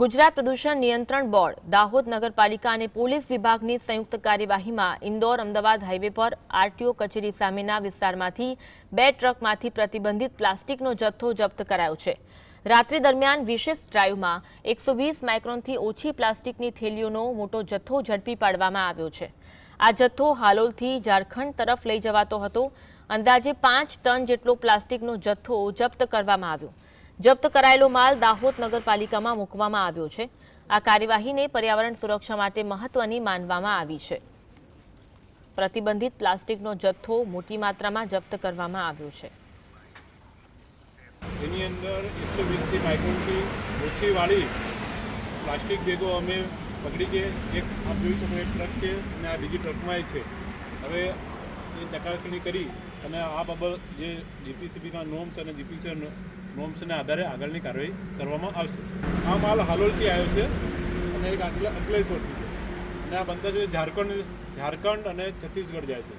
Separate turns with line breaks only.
ગુજરાત પ્રદૂષણ નિયંત્રણ બોર્ડ, દાહોદ નગરપાલિકા અને પોલીસ વિભાગની સંયુક્ત કાર્યવાહીમાં ઇન્દોર, અમદાવાદ હાઈવે પર આરટીઓ કચેરી સામેના વિસ્તારમાંથી બે ટ્રકમાંથી પ્રતિબંધિત પ્લાસ્ટિકનો જથ્થો જપ્ત કરાયો છે. રાત્રિ દરમિયાન વિશેષ ડ્રાઈવમાં એકસો વીસ માઇક્રોનથી ઓછી પ્લાસ્ટિકની થેલીઓનો મોટો જથ્થો ઝડપી પાડવામાં આવ્યો છે. આ જથ્થો હાલોલથી ઝારખંડ તરફ લઈ જવાતો હતો. અંદાજે પાંચ ટન જેટલો પ્લાસ્ટિકનો જથ્થો જપ્ત કરવામાં આવ્યો. જપ્ત કરાયેલો માલ દાહોદ નગરપાલિકામાં મૂકવામાં આવ્યો છે. આ કાર્યવાહીને પર્યાવરણ સુરક્ષા માટે મહત્વની માનવામાં આવી છે. પ્રતિબંધિત પ્લાસ્ટિકનો જથ્થો મોટી માત્રામાં જપ્ત કરવામાં આવ્યો છે.
એની અંદર એકસો વીસથી માઇક્રોનથી ઓછી વાળી પ્લાસ્ટિક બેગો અમે પકડી છે. એક આપ જોઈ શકો, એક ટ્રક છે અને આ બીજી ટ્રકમાં છે. હવે એ ચકાસણી કરી અને આ બાબત જે જીપીસીબીના નોમ્સ અને જીપીસી નોમ્સના આધારે આગળની કાર્યવાહી કરવામાં આવશે. આ માલ હાલોલથી આવ્યો છે અને એક અંકલે અંકલેશ્વરથી છે અને આ બંદર ઝારખંડ ઝારખંડ અને છત્તીસગઢ જાય છે.